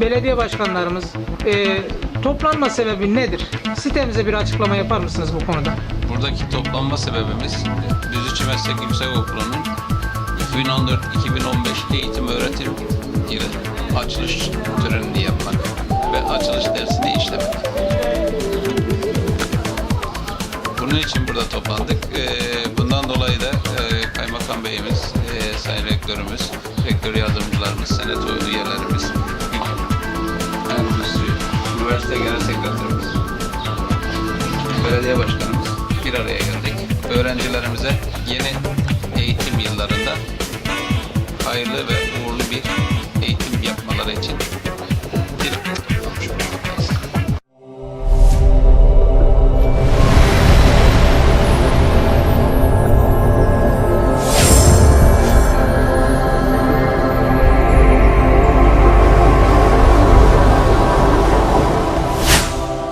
belediye başkanlarımız e, toplanma sebebi nedir? Sitemize bir açıklama yapar mısınız bu konuda? Buradaki toplanma sebebimiz Düzüçü Meslek Yüksekokulu'nun 2014-2015 eğitim öğretim yılı açılış törenini yapmak ve açılış dersini işlemek. Bunun için burada toplandık. Ee, Bundan dolayı da e, Kaymakam Beyimiz, e, Sayın Rektörümüz, Rektör Yardımcılarımız, üyelerimiz, Üniversite Genel Sekreterimiz, belediye başkanımız bir araya geldik. Öğrencilerimize yeni